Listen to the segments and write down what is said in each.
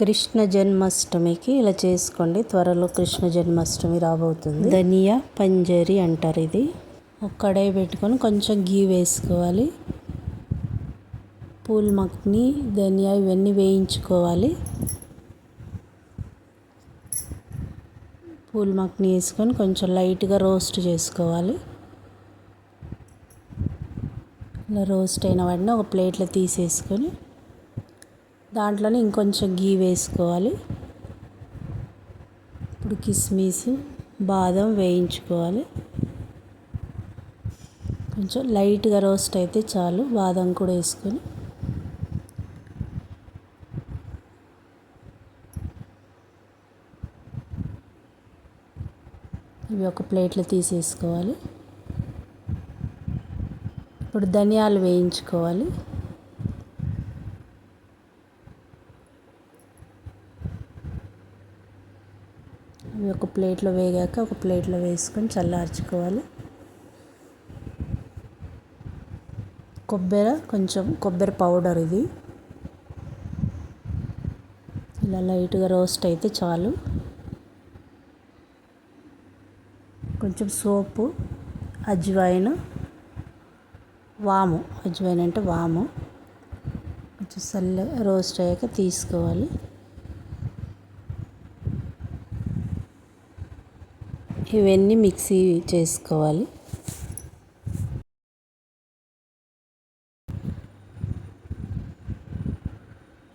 కృష్ణ జన్మాష్టమికి ఇలా చేసుకోండి. త్వరలో కృష్ణ జన్మాష్టమి రాబోతుంది. ధనియా పంజరి అంటారు ఇది. ఒక కడాయి పెట్టుకొని కొంచెం గీ వేసుకోవాలి. పూల్ మక్ని ధనియా ఇవన్నీ వేయించుకోవాలి. పూల్ మక్ని వేసుకొని కొంచెం లైట్గా రోస్ట్ చేసుకోవాలి. ఇలా రోస్ట్ అయిన వాటిని ఒక ప్లేట్లో తీసేసుకొని దాంట్లోనే ఇంకొంచెం గీ వేసుకోవాలి. ఇప్పుడు కిస్మిస్ బాదం వేయించుకోవాలి. కొంచెం లైట్గా రోస్ట్ అయితే చాలు బాదం కూడా వేసుకొని. ఇవి ఒక ప్లేట్లో తీసేసుకోవాలి. ఇప్పుడు ధనియాలు వేయించుకోవాలి అవి ఒక ప్లేట్లో వేగాక ఒక ప్లేట్లో వేసుకొని చల్లార్చుకోవాలి. కొబ్బరి కొంచెం కొబ్బరి పౌడర్ ఇది. ఇలా లైట్గా రోస్ట్ అయితే చాలు. కొంచెం సోపు అజ్వైన్ వాము. అజ్వైన్ అంటే వాము. కొంచెం చల్ల రోస్ట్ అయ్యాక తీసుకోవాలి. ఇవన్నీ మిక్సీ చేసుకోవాలి.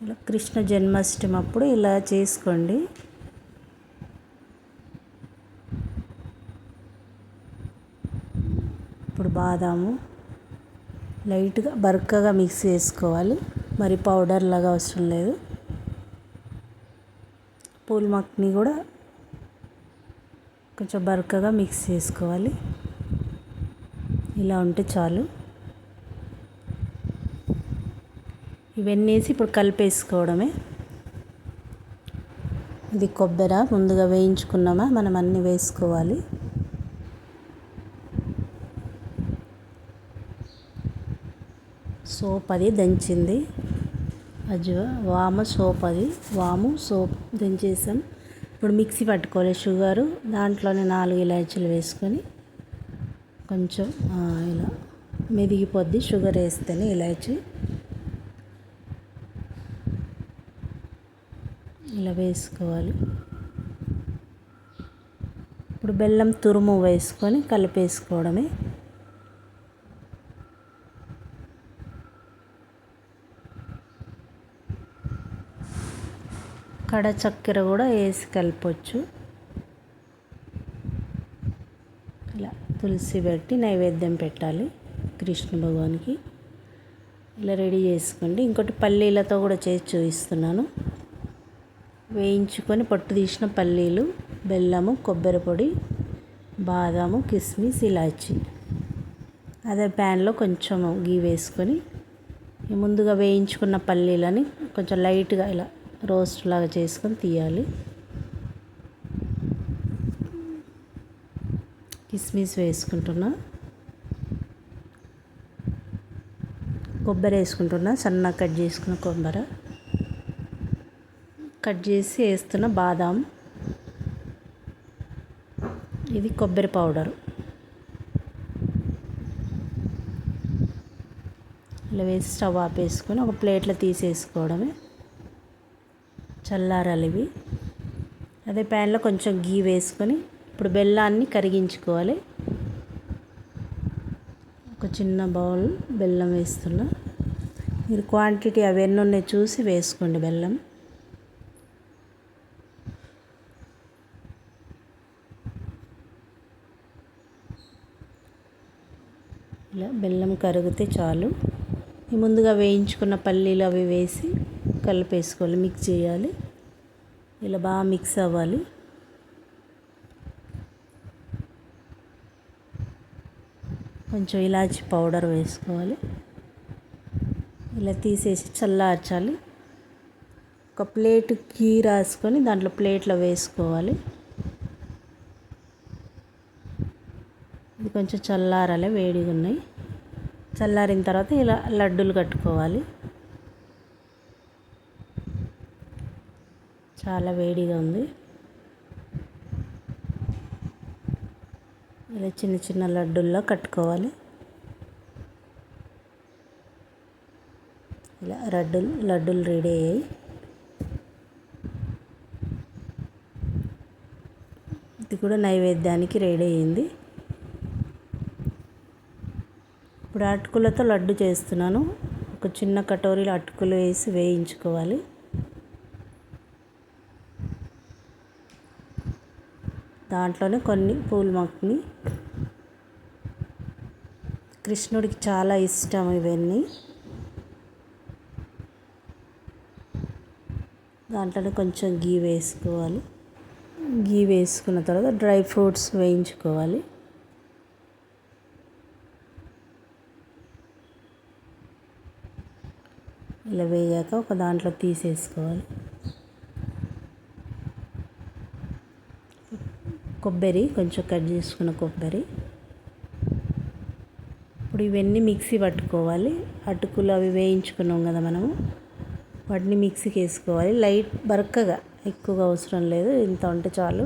ఇలా కృష్ణ జన్మాష్టమి అప్పుడు ఇలా చేసుకోండి. ఇప్పుడు బాదాము లైట్గా బరకగా మిక్స్ చేసుకోవాలి. మరి పౌడర్ లాగా అవసరం లేదు. పూల్ మక్ని కూడా కొంచెం బరకగా మిక్స్ చేసుకోవాలి. ఇలా ఉంటే చాలు. ఇవన్నీ వేసి ఇప్పుడు కలిపేసుకోవడమే. ఇది కొబ్బరి ముందుగా వేయించుకున్నామా? మనం అన్నీ వేసుకోవాలి. సోప్ అది దంచింది. అజ్వా వాము సోప్ అది. వాము సోప్ దంచేసాం. ఇప్పుడు మిక్సీ పట్టుకోవాలి షుగరు. దాంట్లోనే నాలుగు ఇలాచీలు వేసుకొని కొంచెం ఇలా మెదిగిపోద్ది. షుగర్ వేస్తేనే ఇలాచీ. ఇలా వేసుకోవాలి. ఇప్పుడు బెల్లం తురుము వేసుకొని కలిపేసుకోవడమే. కడ చక్కెర కూడా వేసి కలపచ్చు. ఇలా తులసి పెట్టి నైవేద్యం పెట్టాలి కృష్ణ భగవాన్కి. ఇలా రెడీ చేసుకోండి. ఇంకోటి పల్లీలతో కూడా చేసి చూపిస్తున్నాను. వేయించుకొని పొట్టు తీసిన పల్లీలు బెల్లము కొబ్బరి పొడి బాదాము కిస్మిస్ ఇలాచి. అదే ప్యాన్లో కొంచెం గీ వేసుకొని ముందుగా వేయించుకున్న పల్లీలని కొంచెం లైట్గా ఇలా రోస్ట్ లాగా చేసుకొని తీయాలి. కిస్మిస్ వేసుకుంటున్నా. కొబ్బరి వేసుకుంటున్నా సన్న కట్ చేసుకున్న కొబ్బరి. కట్ చేసి వేస్తున్న బాదాం. ఇది కొబ్బరి పౌడర్. ఇలా వేసి స్టవ్ ఆపేసుకొని ఒక ప్లేట్లో తీసేసుకోవడమే. చల్లారాలి ఇవి అదే ప్యాన్లో కొంచెం గీ వేసుకొని ఇప్పుడు బెల్లాన్ని కరిగించుకోవాలి. ఒక చిన్న బౌల్ బెల్లం వేస్తున్నా. మీరు క్వాంటిటీ అవి ఎన్ని ఉన్నాయి చూసి వేసుకోండి బెల్లం. ఇలా బెల్లం కరిగితే చాలు. ముందుగా వేయించుకున్న పల్లీలు అవి వేసి కలిపేసుకోవాలి మిక్స్ చేయాలి. ఇలా బాగా మిక్స్ అవ్వాలి. కొంచెం ఇలాచి పౌడర్ వేసుకోవాలి. ఇలా తీసేసి చల్లార్చాలి. ఒక ప్లేట్ గీ రాసుకొని దాంట్లో ప్లేట్లో వేసుకోవాలి. ఇది కొంచెం చల్లారాలి వేడిగా ఉన్నాయి. చల్లారిన తర్వాత ఇలా లడ్డూలు కట్టుకోవాలి. చాలా వేడిగా ఉంది. ఇలా చిన్న చిన్న లడ్డుల్లో కట్టుకోవాలి. ఇలా లడ్డులు లడ్డులు రెడీ అయ్యాయి. ఇది కూడా నైవేద్యానికి రెడీ అయ్యింది ఇప్పుడు అటుకులతో లడ్డు చేస్తున్నాను. ఒక చిన్న కటోరీలో అటుకులు వేసి వేయించుకోవాలి. దాంట్లోనే కొన్ని పూల మొక్కని కృష్ణుడికి చాలా ఇష్టం ఇవన్నీ. దాంట్లోనే కొంచెం గీ వేసుకోవాలి. గీ వేసుకున్న తర్వాత డ్రై ఫ్రూట్స్ వేయించుకోవాలి. ఇలా వేయాక ఒక దాంట్లో తీసేసుకోవాలి. కొబ్బరి కొంచెం కట్ చేసుకున్న కొబ్బరి. ఇప్పుడు ఇవన్నీ మిక్సీ పట్టుకోవాలి. అటుకులు అవి వేయించుకున్నాం కదా మనము. వాటిని మిక్సీకి వేసుకోవాలి. లైట్ బరకగా ఎక్కువగా అవసరం లేదు. ఇంత ఉంటే చాలు.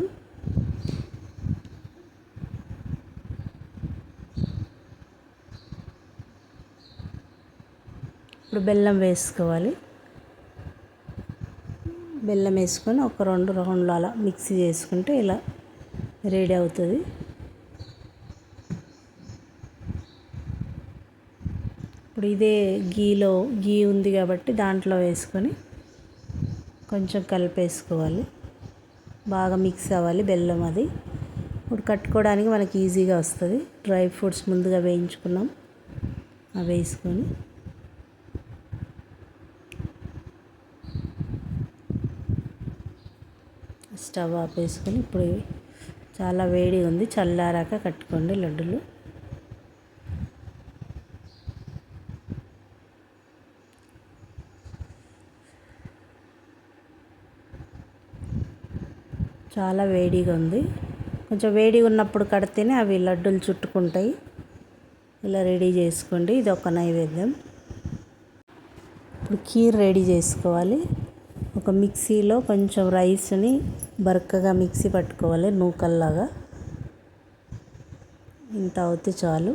ఇప్పుడు బెల్లం వేసుకోవాలి. బెల్లం వేసుకొని ఒక రెండు రౌండ్లు అలా మిక్సీ చేసుకుంటే ఇలా రెడీ అవుతుంది. ఇప్పుడు ఇదే గీలో గీ ఉంది కాబట్టి దాంట్లో వేసుకొని కొంచెం కలిపేసుకోవాలి. బాగా మిక్స్ అవ్వాలి బెల్లం అది. ఇప్పుడు కట్టుకోవడానికి మనకి ఈజీగా వస్తుంది. డ్రై ఫ్రూట్స్ ముందుగా వేయించుకున్నాం. అవి వేసుకొని. స్టవ్ ఆపేసుకొని ఇప్పుడు చాలా వేడిగా ఉంది. చల్లారాక కట్టుకోండి లడ్డులు. చాలా వేడిగా ఉంది. కొంచెం వేడిగా ఉన్నప్పుడు కడితేనే అవి లడ్డూలు చుట్టుకుంటాయి. ఇలా రెడీ చేసుకోండి. ఇది ఒక నైవేద్యం. ఇప్పుడు కీర్ రెడీ చేసుకోవాలి. ఒక మిక్సీలో కొంచెం రైస్ని బరకగా మిక్సీ పట్టుకోవాలి నూకల్లాగా. ఇంత అవుతే చాలు.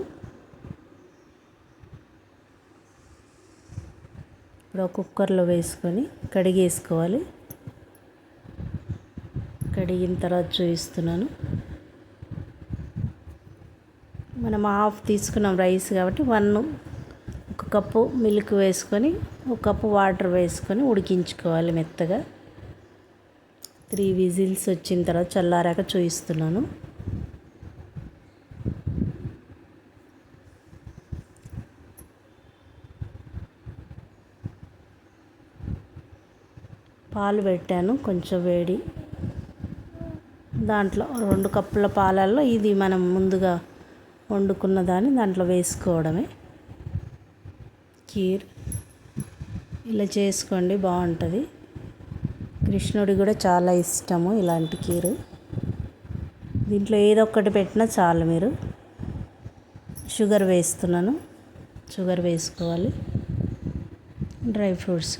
ఇప్పుడు కుక్కర్లో వేసుకొని కడిగేసుకోవాలి. కడిగిన తర్వాత చూపిస్తున్నాను. మనం హాఫ్ తీసుకున్నాం రైస్ కాబట్టి వన్ ఒక కప్పు మిల్క్ వేసుకొని ఒక కప్పు వాటర్ వేసుకొని ఉడికించుకోవాలి మెత్తగా. త్రీ విజిల్స్ వచ్చిన తర్వాత చల్లారాక చూపిస్తున్నాను పాలు పెట్టాను కొంచెం వేడి. దాంట్లో రెండు కప్పుల పాలల్లో ఇది మనం ముందుగా వండుకున్న దాన్ని దాంట్లో వేసుకోవడమే. కీర్. ఇలా చేసుకోండి బాగుంటుంది. కృష్ణుడి కూడా చాలా ఇష్టము ఇలాంటి కీరు. దీంట్లో ఏదో ఒకటి పెట్టినా చాలు మీరు. షుగర్ వేస్తున్నాను షుగర్ వేసుకోవాలి. Dry fruits.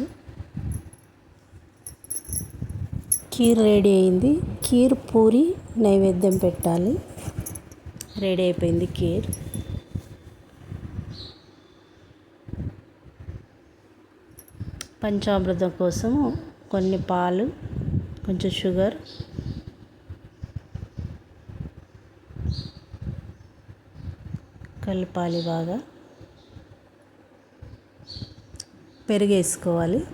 కీర్ రెడీ అయింది. కీర్ పూరి నైవేద్యం పెట్టాలి. రెడీ అయిపోయింది కీర్. పంచామృతం కోసం కొన్ని పాలు కొంచెం షుగర్. కలపాలి బాగా. పెరిగేసుకోవాలి.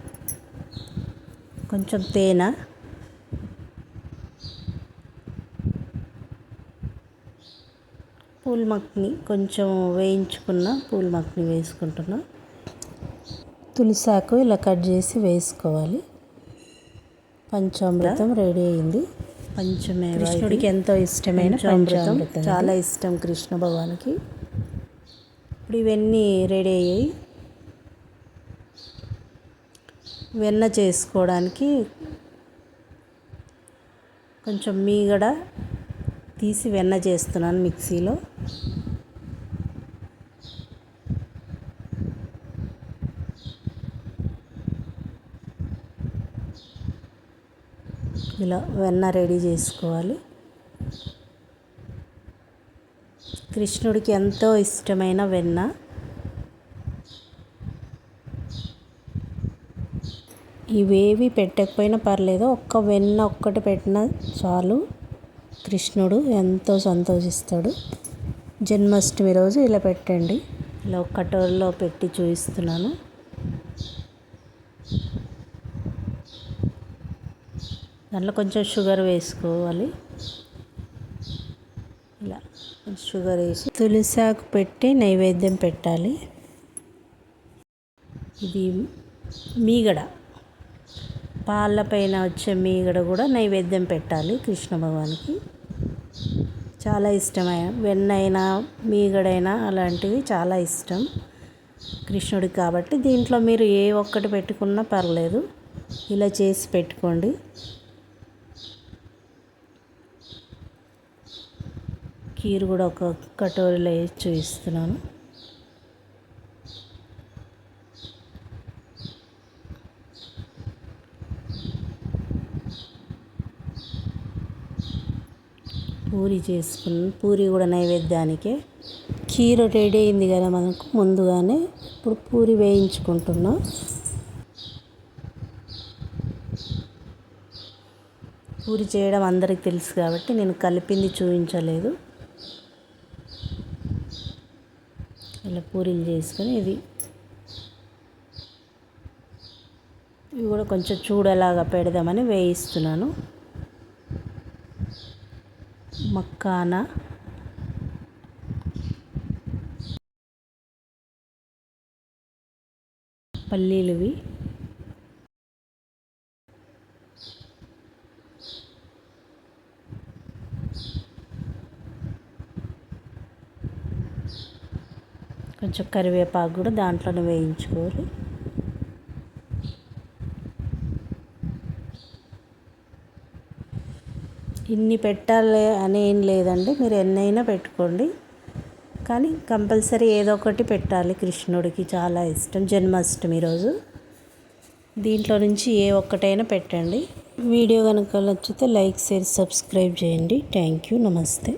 కొంచెం తేనె. పూల్ మక్ని కొంచెం వేయించుకున్న పూల్ మక్ని వేసుకుంటున్నాను తులసాకు ఇలా కట్ చేసి వేసుకోవాలి. పంచామృతం రెడీ అయింది. పంచమే కృష్ణుడికి ఎంతో ఇష్టమైన పంచామృతం. చాలా ఇష్టం కృష్ణ భగవానికి. ఇప్పుడు ఇవన్నీ రెడీ అయ్యాయి. వెన్న చేసుకోవడానికి కొంచెం మీగడ తీసి వెన్న చేస్తున్నాను మిక్సీలో. ఇలా వెన్న రెడీ చేసుకోవాలి. కృష్ణుడికి ఎంతో ఇష్టమైన వెన్న. ఇవేవి పెట్టకపోయినా పర్లేదు ఒక్క వెన్న ఒక్కటి పెట్టినా చాలు. కృష్ణుడు ఎంతో సంతోషిస్తాడు. జన్మాష్టమి రోజు ఇలా పెట్టండి. ఇలా ఒక కటోరలో పెట్టి చూపిస్తున్నాను. దాంట్లో కొంచెం షుగర్ వేసుకోవాలి. ఇలా షుగర్ వేసి తులసాకు పెట్టి నైవేద్యం పెట్టాలి. ఇది మీగడ. పాల పైన వచ్చే మీగడ కూడా నైవేద్యం పెట్టాలి కృష్ణ భగవాన్కి. చాలా ఇష్టమైన వెన్నైనా మీగడైనా అలాంటివి చాలా ఇష్టం కృష్ణుడికి కాబట్టి. దీంట్లో మీరు ఏ ఒక్కటి పెట్టుకున్నా పర్లేదు. ఇలా చేసి పెట్టుకోండి. కీరు కూడా ఒక కటోరీలో వేసి చూపిస్తున్నాను. పూరి చేసుకుని పూరి కూడా నైవేద్యానికే. కీర రెడీ అయింది కదా మనకు ముందుగానే ఇప్పుడు పూరి వేయించుకుంటున్నాం. పూరి చేయడం అందరికి తెలుసు కాబట్టి నేను కలిపింది చూపించలేదు. ఇలా పూరీలు చేసుకొని ఇవి ఇవి కూడా కొంచెం చూడలాగా పెడదామని వేయిస్తున్నాను. మక్కానా. పల్లీలువి. కొంచెం కరివేపాకు కూడా దాంట్లోనే వేయించుకోవాలి. ఇన్ని పెట్టాలి అని ఏం లేదండి. మీరు ఎన్నైనా పెట్టుకోండి. కానీ కంపల్సరీ ఏదో ఒకటి పెట్టాలి కృష్ణుడికి చాలా ఇష్టం జన్మాష్టమి రోజు. దీంట్లో నుంచి ఏ ఒక్కటైనా పెట్టండి. వీడియో కనుక నచ్చితే లైక్ షేర్ సబ్స్క్రైబ్ చేయండి. Thank you. నమస్తే.